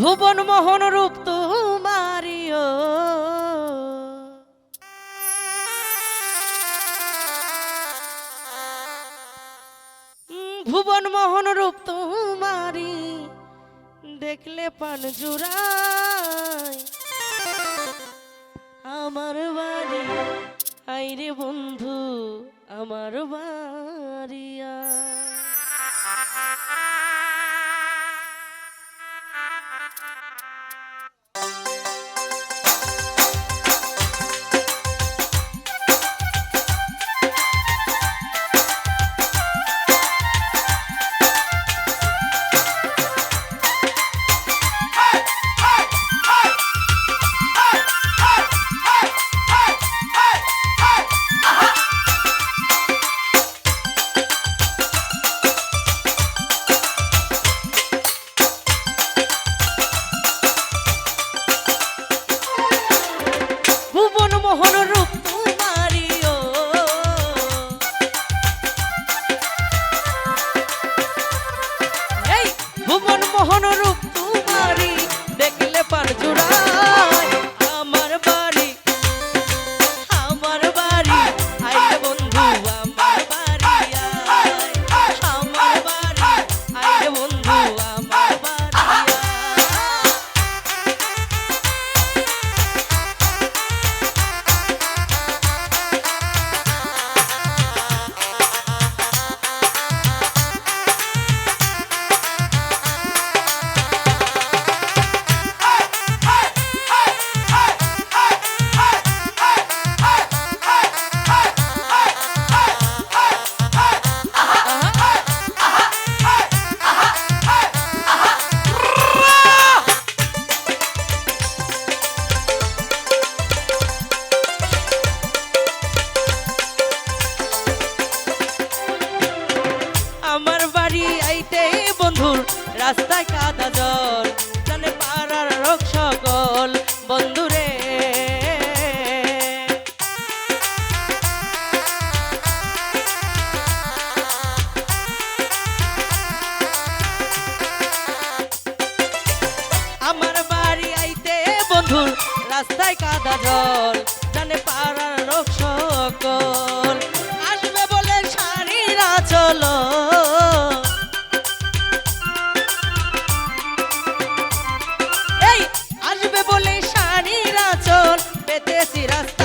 ভুবন মোহন রূপ তোমারিও। ভুবন মোহন রূপ তোমারি, দেখলে পান জুড়াই আমার বাড়ি আইরে বন্ধু, আমার বাড়িয়া ভুবন মোহন রূপ বন্ধুর রাস্তায় কাদা জল, জানে পাড়ার লোক সকল। আসবে বলে শাড়িরা চলো এই, আসবে বলে শাড়িরা চল পেতেছি রাস্তা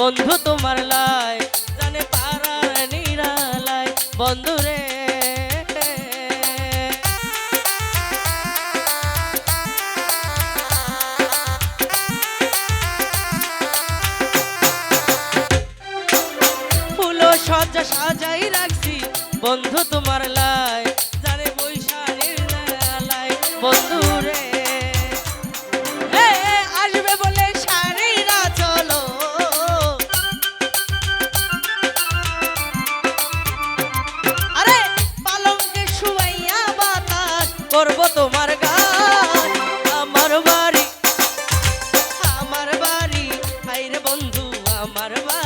বন্ধু তোমার লাই, জানে পাড়ার নিরালাই বন্ধু রে। ফুলো সজ্জা সাজাই রাখছি, বন্ধু তোমার লাই। আমার বাড়ি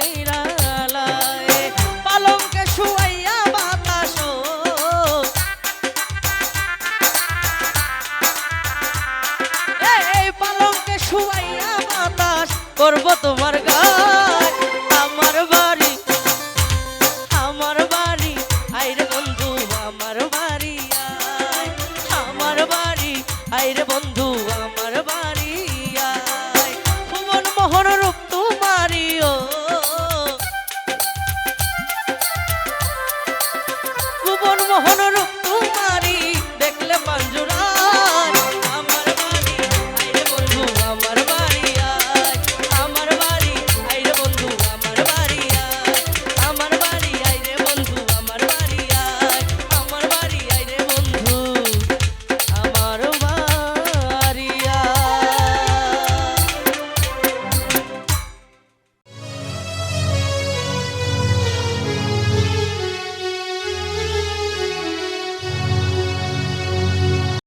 করব তোমার ঘর আমার বাড়ি আমার বাড়ি, আইরে বন্ধু, আমার বাড়ি আমার বাড়ি, আইরে বন্ধু